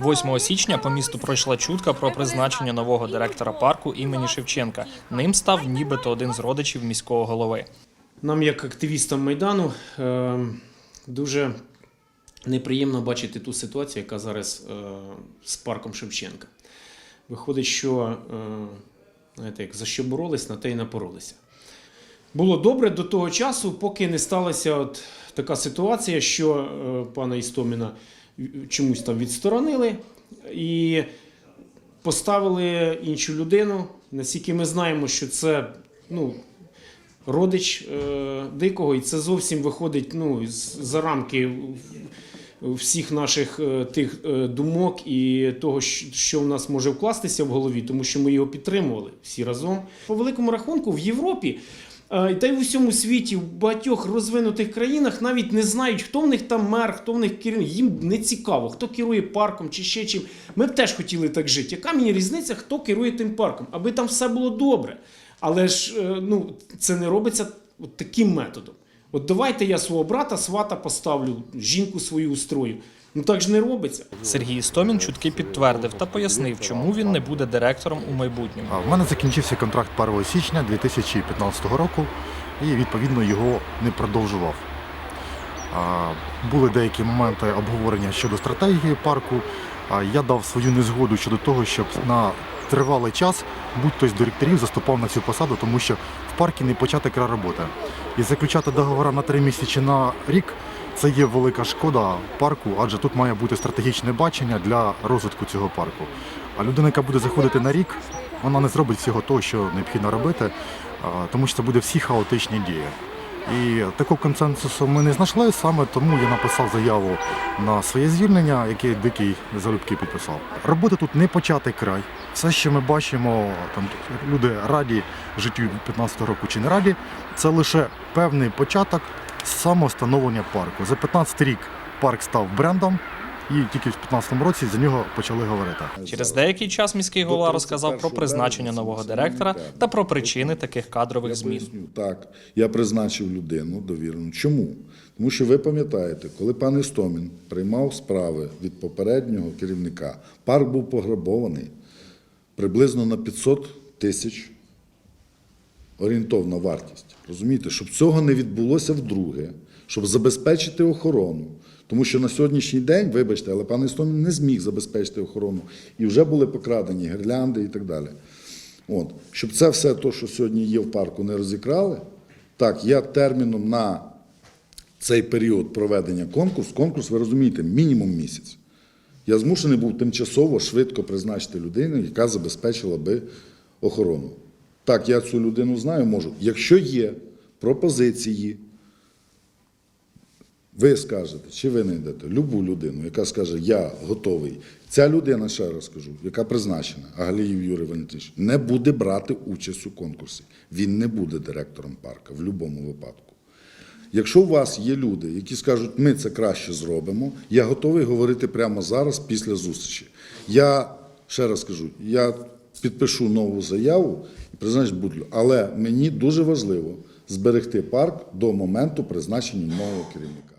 8 січня по місту пройшла чутка про призначення нового директора парку імені Шевченка. Ним став нібито один з родичів міського голови. Нам, як активістам Майдану, е, дуже неприємно бачити ту ситуацію, яка зараз е, з парком Шевченка. Виходить, що е, знаєте, як за що боролись, на те й напоролися. Було добре до того часу, поки не сталася от така ситуація, що пана Істоміна чомусь там відсторонили і поставили іншу людину. Наскільки ми знаємо, що це ну, родич е, дикого, і це зовсім виходить ну, за рамки всіх наших е, тих е, думок і того, що в нас може вкластися в голові, тому що ми його підтримували всі разом. По великому рахунку, в Європі. Е, Та й в усьому світі, в багатьох розвинутих країнах навіть не знають, хто в них там мер, хто в них керівник. Їм не цікаво, хто керує парком чи ще чим. Ми б теж хотіли так жити. Яка мені різниця, хто керує тим парком, аби там все було добре. Але ж е, ну, це не робиться таким методом. От давайте я свого брата, свата поставлю, жінку свою устрою. Ну так ж не робиться. Сергій Істомін чутки підтвердив та пояснив, чому він не буде директором у майбутньому. У В мене закінчився контракт 1 січня 2015 року і відповідно його не продовжував. Були деякі моменти обговорення щодо стратегії парку. Я дав свою незгоду щодо того, щоб на тривалий час будь-хто з директорів заступав на цю посаду, тому що в парку не почати роботи. І заключати договори на три місяці чи на рік це є велика шкода парку, адже тут має бути стратегічне бачення для розвитку цього парку. А людина, яка буде заходити на рік, вона не зробить всього того, що необхідно робити, тому що це буде всі хаотичні дії. І такого консенсусу ми не знайшли, саме тому я написав заяву на своє звільнення, яке дикий залюбки підписав. Роботи тут не початий край. Все, що ми бачимо, там люди раді життю 15 року чи не раді, це лише певний початок самостановлення парку. За 15 рік парк став брендом, і тільки в 15 році за нього почали говорити. Через деякий час міський голова розказав про призначення нового директора та про причини таких кадрових змін. Так, я призначив людину довірену. Чому? Тому що ви пам'ятаєте, коли пан Істомін приймав справи від попереднього керівника, парк був пограбований приблизно на 500 тисяч орієнтовна вартість. Розумієте, щоб цього не відбулося вдруге, щоб забезпечити охорону. Тому що на сьогоднішній день, вибачте, але пан Істомін не зміг забезпечити охорону. І вже були покрадені гірлянди і так далі. От. Щоб це все, то, що сьогодні є в парку, не розікрали, так, я терміном на цей період проведення конкурсу, конкурс, ви розумієте, мінімум місяць. Я змушений був тимчасово швидко призначити людину, яка забезпечила би охорону. Так, я цю людину знаю, можу. Якщо є пропозиції, ви скажете, чи ви знайдете любу людину, яка скаже, я готовий. Ця людина, ще раз скажу, яка призначена, Агаліїв Юрій Валентинович, не буде брати участь у конкурсі. Він не буде директором парка в будь-якому випадку. Якщо у вас є люди, які скажуть, ми це краще зробимо, я готовий говорити прямо зараз, після зустрічі. Я ще раз кажу, я підпишу нову заяву і призначу будлю. Але мені дуже важливо зберегти парк до моменту призначення нового керівника.